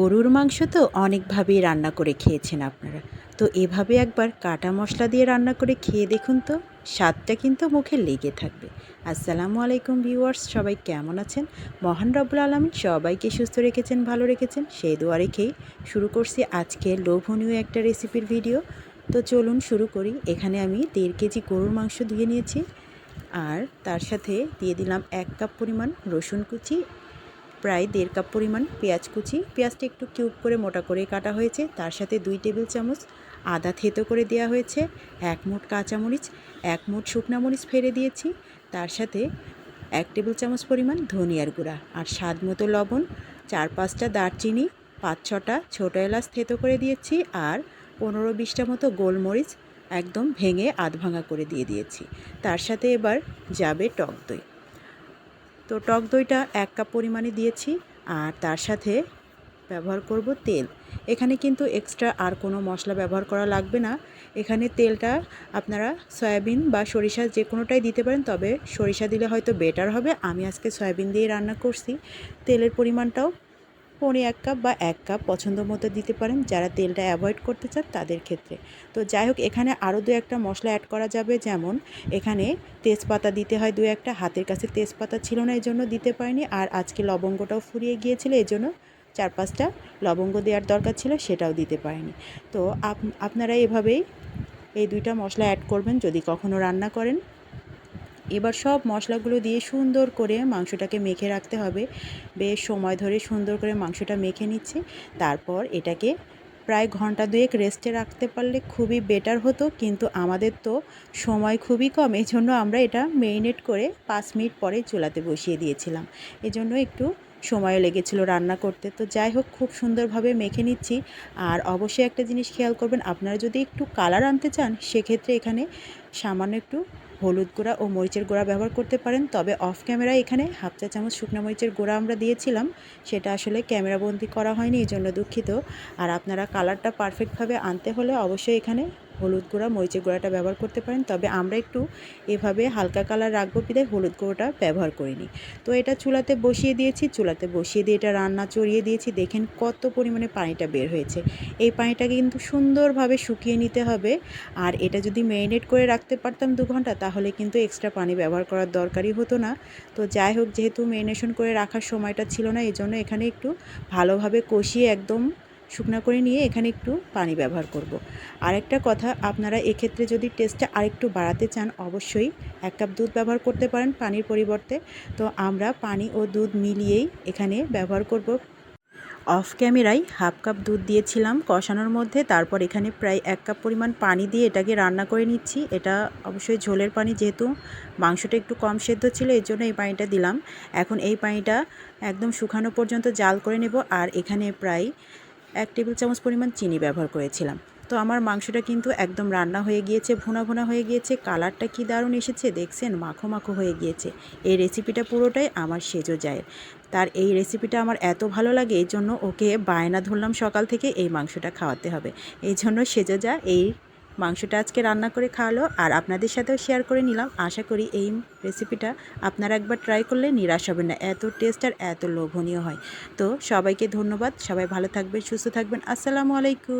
গরুর মাংস তো অনেকভাবেই রান্না করে খেয়েছেন আপনারা। তো এভাবে একবার কাটা মশলা দিয়ে রান্না করে খেয়ে দেখুন তো, স্বাদটা কিন্তু মুখে লেগে থাকবে। আসসালামু আলাইকুম ভিউয়ার্স, সবাই কেমন আছেন? মহান রব্বুল আলমিন সবাইকে সুস্থ রেখেছেন, ভালো রেখেছেন, সেই দোয়া রেখেই শুরু করছি আজকে লোভনীয় একটা রেসিপির ভিডিও। তো চলুন শুরু করি। এখানে আমি দেড় কেজি গরুর মাংস ধুয়ে নিয়েছি, আর তার সাথে দিয়ে দিলাম এক কাপ পরিমাণ রসুন কুচি প্রায় দেড় কাপ পরিমাণ পেঁয়াজ কুচি। পেঁয়াজটা একটু কিউব করে মোটা করে কাটা হয়েছে। তার সাথে দুই টেবিল চামচ আদা থেতো করে দেওয়া হয়েছে। এক মুঠ কাঁচামরিচ এক মুঠ শুকনা মরিচ ফেলে দিয়েছি। তার সাথে এক টেবিল চামচ পরিমাণ ধনিয়ার গুঁড়া আর স্বাদ মতো লবণ, চার পাঁচটা দারচিনি, পাঁচ ছটা ছোটো এলাচ থেতো করে দিয়েছি আর পনেরো বিশটা মতো গোলমরিচ একদম ভেঙে আধ ভাঙা করে দিয়ে দিয়েছি। তার সাথে এবার যাবে টক দই। তো টক দইটা এক কাপ পরিমাণে দিয়েছি আর তার সাথে ব্যবহার করব তেল। এখানে কিন্তু এক্সট্রা আর কোনো মশলা ব্যবহার করা লাগবে না। এখানে তেলটা আপনারা সয়াবিন বা সরিষা যে কোনোটাই দিতে পারেন, তবে সরিষা দিলে হয়তো বেটার হবে। আমি আজকে সয়াবিন দিয়ে রান্না করছি। তেলের পরিমাণটাও পৌনে এক কাপ বা এক কাপ পছন্দ মতো দিতে পারেন যারা তেলটা অ্যাভয়েড করতে চান তাদের ক্ষেত্রে। তো যাই হোক, এখানে আরও দু একটা মশলা অ্যাড করা যাবে। যেমন, এখানে তেজপাতা দিতে হয় দু একটা। হাতের কাছে তেজপাতা ছিল না এই জন্য দিতে পারিনি। আর আজকে লবঙ্গটাও ফুরিয়ে গিয়েছিল এই জন্য চার পাঁচটা লবঙ্গ দেওয়ার দরকার ছিল, সেটাও দিতে পারিনি। তো আপনারা এভাবেই এই দুইটা মশলা অ্যাড করবেন যদি কখনও রান্না করেন। এবার সব মশলাগুলো দিয়ে সুন্দর করে মাংসটাকে মেখে রাখতে হবে। বেশ সময় ধরে সুন্দর করে মাংসটা মেখে নিচ্ছে। তারপর এটাকে প্রায় ঘণ্টা দুয়েক রেস্টে রাখতে পারলে খুবই বেটার হতো। কিন্তু আমাদের তো সময় খুবই কম এই জন্য আমরা এটা মেরিনেট করে পাঁচ মিনিট পরে চুলাতে বসিয়ে দিয়েছিলাম। এজন্য একটু সময় লেগেছিল রান্না করতে। তো যাই হোক, খুব সুন্দরভাবে মেখে নিচ্ছি। আর অবশ্যই একটা জিনিস খেয়াল করবেন, আপনারা যদি একটু কালার আনতে চান, সেক্ষেত্রে এখানে সামান্য একটু হলুদ গুঁড়া ও মরিচের গুঁড়া ব্যবহার করতে পারেন। তবে অফ ক্যামেরায় এখানে হাফ চা চামচ শুকনো মরিচের গুঁড়া আমরা দিয়েছিলাম। সেটা আসলে ক্যামেরাবন্দি করা হয়নি এই জন্য দুঃখিত। আর আপনারা কালারটা পারফেক্টভাবে আনতে হলে অবশ্যই এখানে হলুদ গুঁড়া, মরিচের গুঁড়াটা ব্যবহার করতে পারেন। তবে আমরা একটু এভাবে হালকা কালার রাখব বিদায়, হলুদ গুঁড়োটা ব্যবহার করিনি। তো এটা চুলাতে বসিয়ে দিয়েছি, চুলাতে বসিয়ে দিয়ে এটা রান্না চড়িয়ে দিয়েছি। দেখেন কত পরিমাণে পানিটা বের হয়েছে। এই পানিটাকে কিন্তু সুন্দরভাবে শুকিয়ে নিতে হবে। আর এটা যদি ম্যারিনেট করে রাখতে পারতাম দু ঘণ্টা, তাহলে কিন্তু এক্সট্রা পানি ব্যবহার করার দরকারই হতো না। তো যাই হোক, যেহেতু ম্যারিনেশন করে রাখার সময়টা ছিল না এই জন্য এখানে একটু ভালোভাবে কষিয়ে একদম শুকনো করে নিয়ে এখানে একটু পানি ব্যবহার করব। আরেকটা কথা, আপনারা এক্ষেত্রে যদি টেস্টটা আরেকটু বাড়াতে চান, অবশ্যই এক কাপ দুধ ব্যবহার করতে পারেন পানির পরিবর্তে। তো আমরা পানি ও দুধ মিলিয়েই এখানে ব্যবহার করব। অফ ক্যামেরায় হাফ কাপ দুধ দিয়েছিলাম কষানোর মধ্যে, তারপর এখানে প্রায় এক কাপ পরিমাণ পানি দিয়ে এটাকে রান্না করে নিচ্ছি। এটা অবশ্যই ঝোলের পানি, যেহেতু মাংসটা একটু কম সেদ্ধ ছিল এই জন্য এই পানিটা দিলাম। এখন এই পানিটা একদম শুকানো পর্যন্ত জাল করে নেব, আর এখানে প্রায় এক টেবিল চামচ পরিমাণ চিনি ব্যবহার করেছিলাম। তো আমার মাংসটা কিন্তু একদম রান্না হয়ে গিয়েছে, ভুনা ভুনা হয়ে গিয়েছে, কালারটা কি দারুণ এসেছে দেখছেন, মাখো মাখো হয়ে গিয়েছে। এই রেসিপিটা পুরোটাই আমার সেজো যায় তার এই রেসিপিটা আমার এত ভালো লাগে, এই জন্য ওকে বায়না ধরলাম সকাল থেকে এই মাংসটা খাওয়াতে হবে। এই জন্য সেজো যা এই মাংসটা আজকে রান্না করে খাওয়ালো আর আপনাদের সাথেও শেয়ার করে নিলাম। আশা করি এই রেসিপিটা আপনারা একবার ট্রাই করলে নিরাশ হবেন না, এত টেস্ট আর এত লোভনীয় হয়। তো সবাইকে ধন্যবাদ, সবাই ভালো থাকবেন, সুস্থ থাকবেন, আসসালামু আলাইকুম।